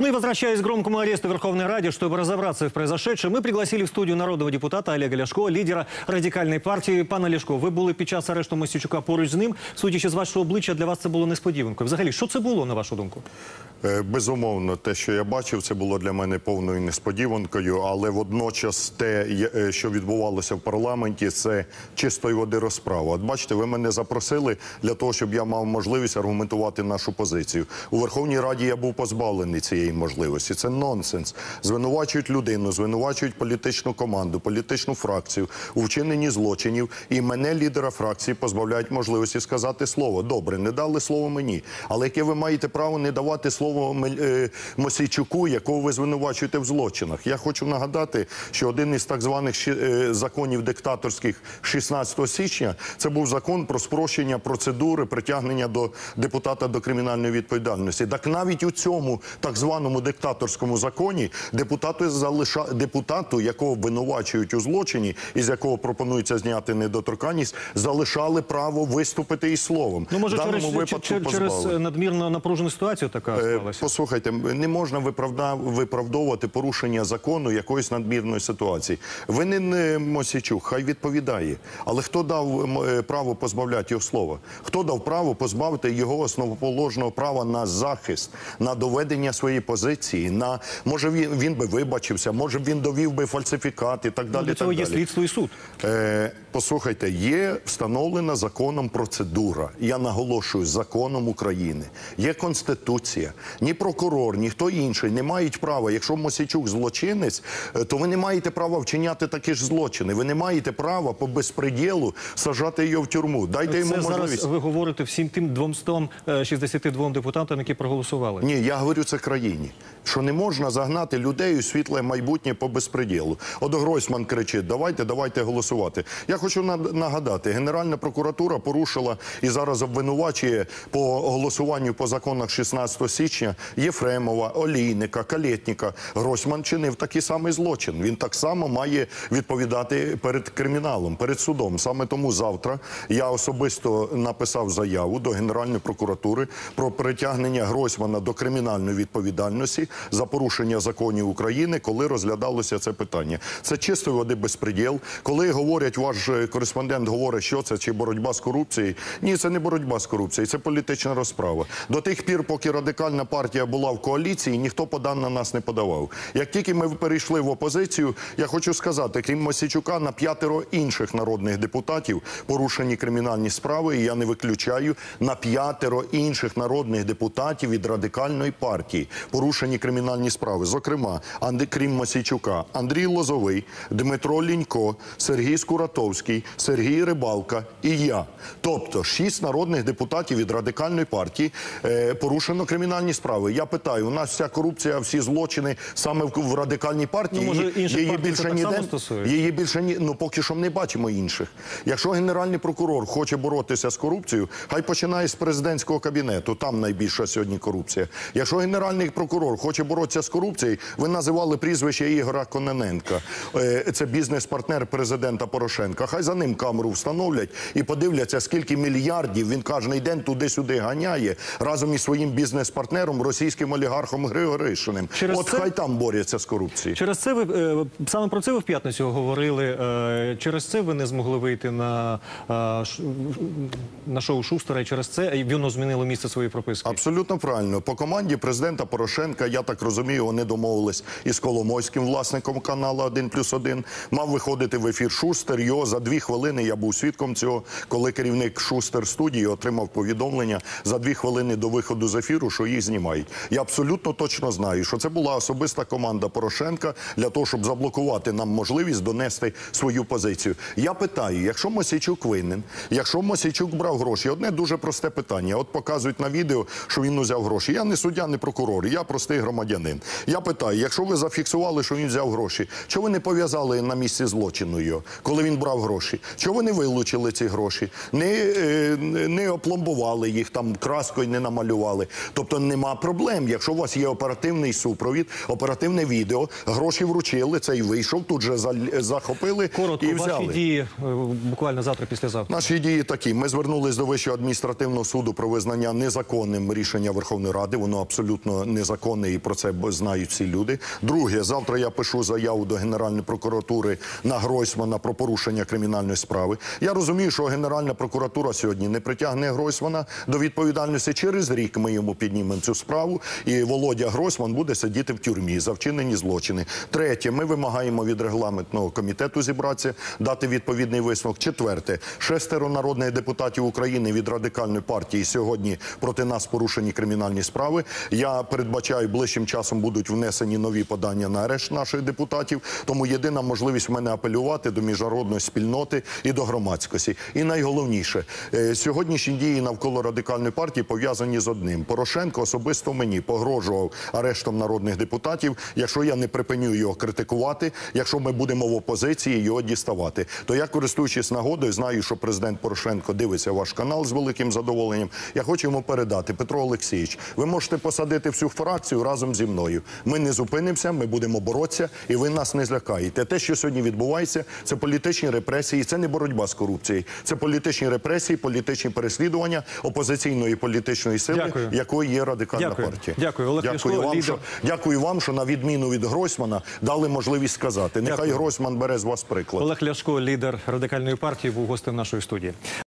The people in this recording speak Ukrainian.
Ну и возвращаясь к громкому аресту Верховной Раде, чтобы разобраться в произошедшем, мы пригласили в студию народного депутата Олега Ляшко, лідера радикальної партії. Пане Ляшко, ви були під час арешту Мосійчука поруч з ним. Судячи з вашого обличчя, для вас це було несподіванкою. Взагалі, що це було на вашу думку? Е, Безумовно, те, що я бачив, це було для мене повною несподіванкою, але водночас те, е, що відбувалося в парламенті, це чистої води розправа. От бачите, ви мене запросили для того, щоб я мав можливість аргументувати нашу позицію. У Верховній Раді я був позбавлений цієї можливості. Це нонсенс. Звинувачують людину, звинувачують політичну команду, політичну фракцію у вчиненні злочинів, і мене, лідера фракції, позбавляють можливості сказати слово. Добре, не дали слово мені. Але яке ви маєте право не давати слово е, Мосійчуку, якого ви звинувачуєте в злочинах? Я хочу нагадати, що один із так званих е, законів диктаторських 16 січня це був закон про спрощення процедури притягнення до депутата до кримінальної відповідальності. Так навіть у цьому так званому диктаторському законі депутати залиша депутату, якого обвинувачують у злочині, із якого пропонується зняти недоторканність, залишали право виступити із словом. Ну, може, в даному через, випадку чер- через позбавили. е, надмірно напружену ситуацію така Е, склалася? Послухайте, не можна виправда- виправдовувати порушення закону якоїсь надмірної ситуації. Винен е, Мосічук, хай відповідає. Але хто дав е, право позбавляти його слова? Хто дав право позбавити його основоположного права на захист, на доведення своєї позиції? На може він, він би вибачився, може він довів би фальсифікат і так далі. Ну, Для так є далі. слідство і суд. Е, послухайте, є встановлена законом процедура. Я наголошую законом України. Є конституція. Ні прокурор, ні хто інший не мають права. Якщо Мосійчук злочинець, е, то ви не маєте права вчиняти такі ж злочини. Ви не маєте права по безпреділу сажати його в тюрму. Дайте йому Це зараз можливість. ви говорите всім тим 262 депутатам, які проголосували. Ні, я говорю це країні. Що не можна загнати людей у світле майбутнє по безпреділу. От Гройсман кричить: давайте, давайте голосувати. Я хочу нагадати, Генеральна прокуратура порушила і зараз обвинувачує по голосуванню по законах 16 січня Єфремова, Олійника, Калєтніка. Гройсман чинив такий самий злочин. Він так само має відповідати перед криміналом, перед судом. Саме тому завтра я особисто написав заяву до Генеральної прокуратури про притягнення Гройсмана до кримінальної відповідальності за порушення законів України, коли розглядалося це питання. Це чистої води безпреділ. Коли говорять, ваш е, кореспондент говорить, що це чи боротьба з корупцією. Ні, це не боротьба з корупцією, це політична розправа. До тих пір, поки радикальна партія була в коаліції, ніхто подан на нас не подавав. Як тільки ми перейшли в опозицію, я хочу сказати, крім Мосічука, на п'ятеро інших народних депутатів порушені кримінальні справи. І я не виключаю на п'ятеро інших народних депутатів від радикальної партії порушені кримінальні справи. Зокрема, Анди, крім Мосійчука, Андрій Лозовий, Дмитро Лінько, Сергій Скуратовський, Сергій Рибалка і я. Тобто шість народних депутатів від радикальної партії е, порушено кримінальні справи. Я питаю, у нас вся корупція, всі злочини саме в, в радикальній партії. Ну, може, Її- її більше ніде її більше ні. Ну поки що не бачимо інших. Якщо генеральний прокурор хоче боротися з корупцією, хай починає з президентського кабінету. Там найбільша сьогодні корупція. Якщо генеральний прокурор хоче боротися з корупцією, ви називали прізвище Ігора Кононенка. Е, Це бізнес-партнер президента Порошенка. Хай за ним камеру встановлять і подивляться, скільки мільярдів він кожен день туди-сюди ганяє разом із своїм бізнес-партнером, російським олігархом Григоришиним. Через От це- хай там борються з корупцією. Через це ви е, саме про це ви в п'ятницю говорили. е, Через це ви не змогли вийти на, на шоу Шустера. І через це воно змінило місце своєї прописки. Абсолютно правильно. По команді президента Порошенка, я так розумію, вони домовились із Коломойським власником каналу 1 плюс 1. Мав виходити в ефір Шустер. Його за дві хвилини я був свідком цього, коли керівник Шустер студії отримав повідомлення за дві хвилини до виходу з ефіру, що їх знімають. Я абсолютно точно знаю, що це була особиста команда Порошенка для того, щоб заблокувати нам можливість донести свою позицію. Я питаю, якщо Мосійчук винен, якщо Мосійчук брав гроші, одне дуже просте питання. От показують на відео, що він узяв гроші. Я не суддя, не прокурор, я простий громадянин. Я питаю, якщо ви зафіксували, що він взяв гроші, чого ви не пов'язали на місці злочину його, коли він брав гроші? Чого ви не вилучили ці гроші? Не, е, не опломбували їх там краскою, не намалювали. Тобто нема проблем. Якщо у вас є оперативний супровід, оперативне відео, гроші вручили, цей вийшов, тут же за- захопили Коротко, і ваші дії е, буквально завтра, післязавтра. Наші дії такі. Ми звернулись до Вищого адміністративного суду про визнання незаконним рішення Верховної Ради. Воно абсолютно незаконне і про це знають всі люди. Друге, завтра я пишу заяву до Генеральної прокуратури на Гройсмана про порушення кримінальної справи. Я розумію, що Генеральна прокуратура сьогодні не притягне Гройсмана до відповідальності. Через рік ми йому піднімемо цю справу, і Володя Гройсман буде сидіти в тюрмі за вчинені злочини. Третє, ми вимагаємо від регламентного комітету зібратися, дати відповідний висновок. Четверте, шестеро народних депутатів України від радикальної партії сьогодні проти нас порушені кримінальні справи. Я передбачаю, ближчим часом будуть внесені нові подання на арешт наших депутатів. Тому єдина можливість в мене апелювати до міжнародної спільноти і до громадськості. І найголовніше, е, сьогоднішні дії навколо радикальної партії пов'язані з одним. Порошенко особисто мені погрожував арештом народних депутатів, якщо я не припиню його критикувати, якщо ми будемо в опозиції його діставати. То я, користуючись нагодою, знаю, що президент Порошенко дивиться ваш канал з великим задоволенням. Я хочу йому передати, Петро Олексійович, ви можете посадити всю фракцію разом зі мною. Ми не зупинимося, ми будемо боротися, і ви нас не злякаєте. Те, що сьогодні відбувається, це політичні репресії, це не боротьба з корупцією, це політичні репресії, політичні переслідування опозиційної політичної сили, Дякую. якою є радикальна Дякую. партія. Дякую. Олег дякую вам, лідер. що дякую вам, що на відміну від Гройсмана дали можливість сказати. Нехай. Гройсман бере з вас приклад. Олег Ляшко, лідер радикальної партії, був гостем нашої студії.